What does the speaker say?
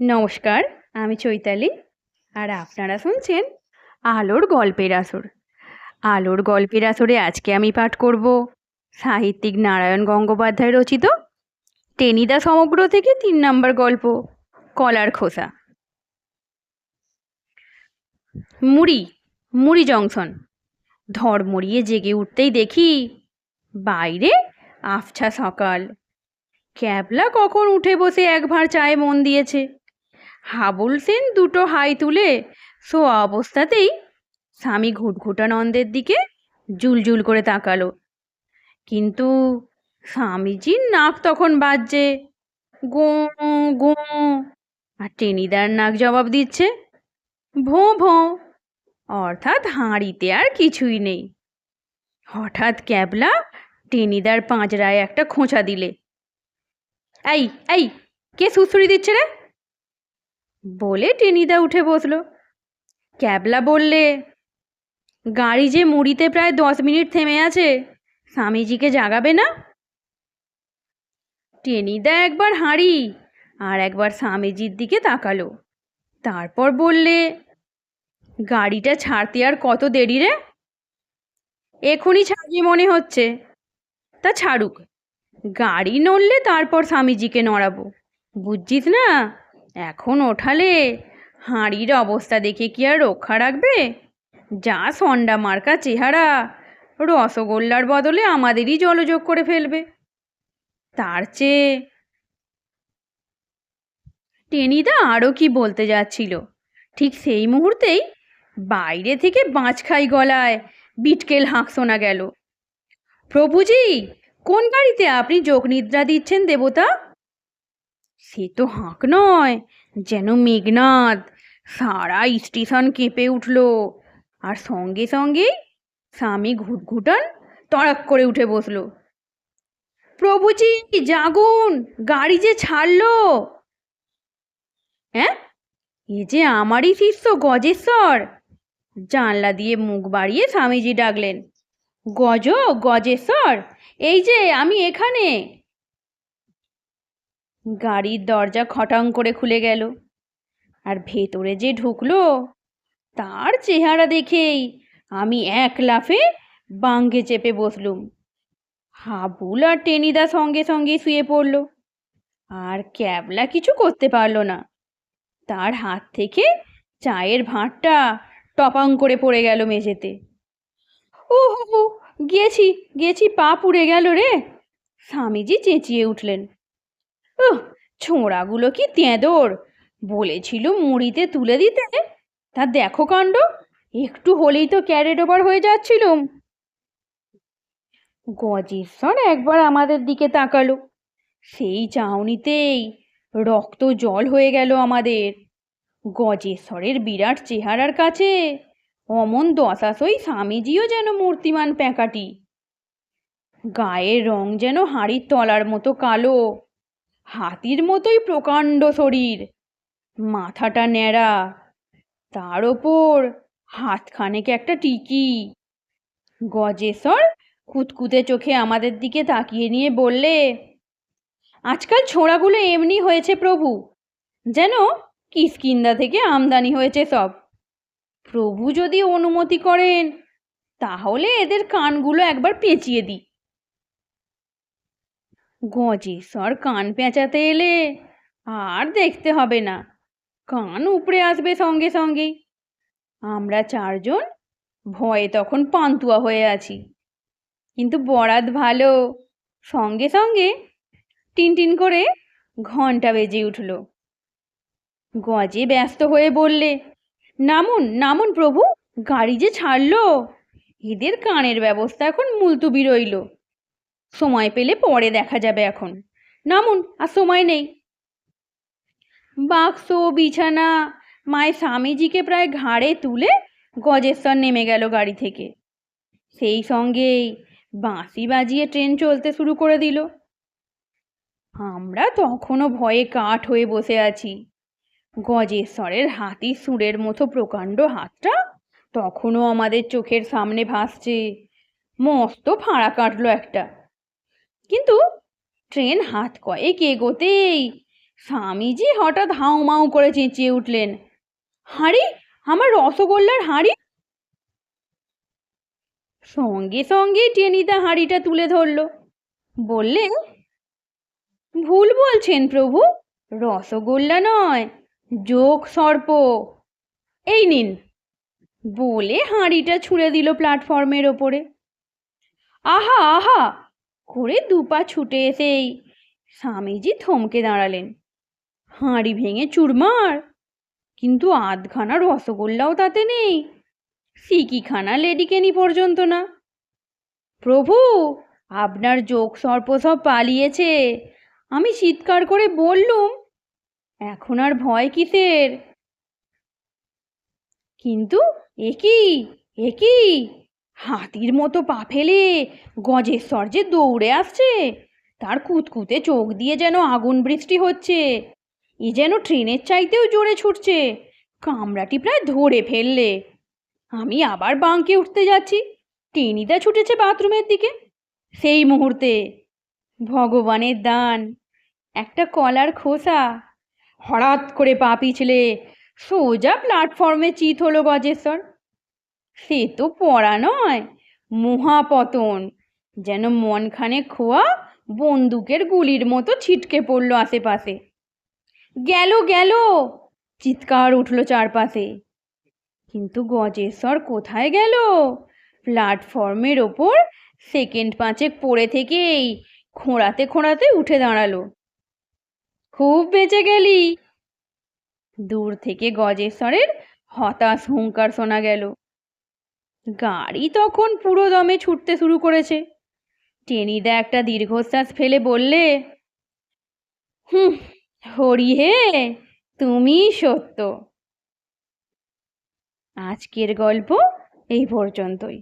নমস্কার, আমি চৈতালি। আর আপনারা শুনছেন আলোর গল্পের আসর। আলোর গল্পের আসরে আজকে আমি পাঠ করব সাহিত্যিক নারায়ণ গঙ্গোপাধ্যায় রচিত টেনিদা সমগ্র থেকে তিন নম্বর গল্প, কলার খোসা। মুড়ি মুড়ি জংশন। ধড়মড়িয়ে জেগে উঠতেই দেখি বাইরে আফছা সকাল। ক্যাবলা কখন উঠে বসে এক ভাঁড় চায়ে মন দিয়েছে। হাবুল সেন দুটো হাই তুলে শোয়া অবস্থাতেই স্বামী ঘুটঘুটানন্দের দিকে জুলজুল করে তাকালো। কিন্তু স্বামীজির নাক তখন বাজছে। গো গো, আর টেনিদার নাক জবাব দিচ্ছে, ভোঁ ভোঁ, অর্থাৎ হাঁড়িতে আর কিছুই নেই। হঠাৎ ক্যাবলা টেনিদার পাঁজরায় একটা খোঁচা দিলে। এই এই, কে সুসুড়ি দিচ্ছে রে? বলে টেনিদা উঠে বসল। ক্যাবলা বললে, গাড়ি যে মুড়িতে প্রায় দশ মিনিট থেমে আছে, স্বামীজিকে জাগাবে না? টেনিদা একবার হাঁড়ি আর একবার স্বামীজির দিকে তাকালো। তারপর বললে, গাড়িটা ছাড়তে আর কত দেরি রে? এখনই ছাড়ি মনে হচ্ছে। তা ছাড়ুক। গাড়ি নড়লে তারপর স্বামীজিকে নড়াবো। বুঝছিস না? এখন ওঠালে? হাঁড়ির অবস্থা দেখে কি আর রক্ষা রাখবে? যা সন্ডা মার্কা চেহারা, রসগোল্লার বদলে আমাদেরই জলযোগ করে ফেলবে। তার চেয়ে টেনিদা আরও কি বলতে যাচ্ছিল? ঠিক সেই মুহূর্তেই বাইরে থেকে বাঁচখাই গলায় বিটকেল হাঁক শোনা গেল। প্রভুজি, কোন গাড়িতে আপনি যোগ নিদ্রা দিচ্ছেন দেবতা? সে তো হাঁক নয়, যেন মেঘনাদ সারা স্টেশন কেঁপে উঠল। আর সঙ্গে সঙ্গেই স্বামী ঘুটঘুটান তড়াক করে উঠে বসল। প্রভুজি, জাগুন, গাড়ি যে ছাড়লো। হ্যাঁ? এ যে আমারই শিষ্য গজেশ্বর। জানলা দিয়ে মুখ বাড়িয়ে স্বামীজি ডাকলেন। গজ, গজেশ্বর, এই যে আমি এখানে। গাড়ির দরজা খটাং করে খুলে গেল। আর ভেতরে যে ঢুকলো, তার চেহারা দেখেই আমি এক লাফে বাঙ্গে চেপে বসলুম। হাবুল আর টেনিদা সঙ্গে সঙ্গে শুয়ে পড়ল। আর ক্যাবলা কিছু করতে পারল না। তার হাত থেকে চায়ের ভাঁটটা টপাং করে পড়ে গেল মেঝেতে। ও হো গেছি গেছি, পা পুড়ে গেল রে। স্বামীজি চেঁচিয়ে উঠলেন। ছোঁড়াগুলো কি তেঁদর? বলেছিল মুড়িতে তুলে দিতে। তা দেখো কাণ্ড, একটু হলেই তো ক্যারেট ওভার হয়ে যাচ্ছিলুম গজেশ্বর একবার আমাদের দিকে তাকালো। সেই চাউনিতেই রক্ত জল হয়ে গেল আমাদের। গজেশ্বরের বিরাট চেহারার কাছে অমন দশাশই স্বামীজিও যেন মূর্তিমান প্যাঁকাটি। গায়ের রং যেন হাড়ির তলার মতো কালো। হাতির মতোই প্রকাণ্ড শরীর। মাথাটা ন্যাড়া। তার ওপর হাতখানেক একটা টিকি। গজেশ্বর কুতকুতে চোখে আমাদের দিকে তাকিয়ে নিয়ে বললে, আজকাল ছোঁড়াগুলো এমনি হয়েছে প্রভু। যেন কিসকিন্দা থেকে আমদানি হয়েছে সব। প্রভু যদি অনুমতি করেন, তাহলে এদের কানগুলো একবার পেঁচিয়ে দিই। গজেশ্বর কান পেঁচাতে এলে আর দেখতে হবে না। কান উপড়ে আসবে সঙ্গে সঙ্গেই আমরা চারজন ভয়ে তখন পান্তুয়া হয়ে আছি। কিন্তু বরাত ভালো। সঙ্গে সঙ্গে টিনটিন করে ঘণ্টা বেজে উঠল। গজে ব্যস্ত হয়ে বললে, নামুন নামুন প্রভু, গাড়ি যে ছাড়লো, এদের কানের ব্যবস্থা এখন মুলতুবি রইল। সময় পেলে পরে দেখা যাবে এখন। নামুন, আর সময় নেই। বাক্স, বিছানা, মায়ের স্বামীজিকে প্রায় ঘাড়ে তুলে গজেশ্বর নেমে গেল গাড়ি থেকে। সেই সঙ্গেই বাঁশি বাজিয়ে ট্রেন চলতে শুরু করে দিল। আমরা তখনও ভয়ে কাঠ হয়ে বসে আছি। গজেশ্বরের হাতি সুরের মতো প্রকাণ্ড হাতটা তখনও আমাদের চোখের সামনে ভাসছে। মস্ত ফাঁড়া কাটলো একটা। কিন্তু ট্রেন হাত কয়েক এগোতেই স্বামীজি হঠাৎ হাউ মাউ করে চেঁচিয়ে উঠলেন, হাঁড়ি? আমার রসগোল্লার হাঁড়ি? সঙ্গে সঙ্গে টেনিদা হাঁড়িটা তুলে ধরল, বললেন, ভুল বলছেন প্রভু, রসগোল্লা নয়, যোগ সর্প। এই নিন। বলে হাঁড়িটা ছুঁড়ে দিল প্ল্যাটফর্মের ওপরে। আহা আহা করে দুপা ছুটে এসেই স্বামীজি থমকে দাঁড়ালেন। হাঁড়ি ভেঙে চুরমার। কিন্তু আধখানা রসগোল্লাও তাতে নেই। সিকিখানা লেডিকেনি পর্যন্ত না। প্রভু, আপনার যোগ সর্প সব পালিয়েছে। আমি চিৎকার করে বললুম, এখন আর ভয় কিসের? কিন্তু একই একই হাতির মতো পা ফেলে গজেশ্বর যে দৌড়ে আসছে। তার কুতকুতে চোখ দিয়ে যেন আগুন বৃষ্টি হচ্ছে। এ যেন ট্রেনের চাইতেও জোরে ছুটছে। কামড়াটি প্রায় ধরে ফেললে। আমি আবার বাঁকে উঠতে যাচ্ছি। টেনিদা ছুটেছে বাথরুমের দিকে। সেই মুহূর্তে ভগবানের দান, একটা কলার খোসা, হঠাৎ করে পা পিছলে সোজা প্ল্যাটফর্মে চিত হলো গজেশ্বর। সে তো পড়া নয়। মহাপতন। যেন মনখানে খোয়া বন্দুকের গুলির মতো ছিটকে পড়ল আশেপাশে। গেল গেল! চিৎকার উঠল চারপাশে। কিন্তু গজেশ্বর কোথায় গেল? প্ল্যাটফর্মের ওপর সেকেন্ড পাঁচেক পড়ে থেকেই খোঁড়াতে খোঁড়াতে উঠে দাঁড়াল। খুব বেঁচে গেলি। দূর থেকে গজেশ্বরের হতাশ হুঙ্কার শোনা গেল। গাড়ি তখন পুরো দমে ছুটতে শুরু করেছে। টেনিদা একটা দীর্ঘশ্বাস ফেলে বললে, হুম হরি হে তুমি সত্য। আজকের গল্প এই পর্যন্তই।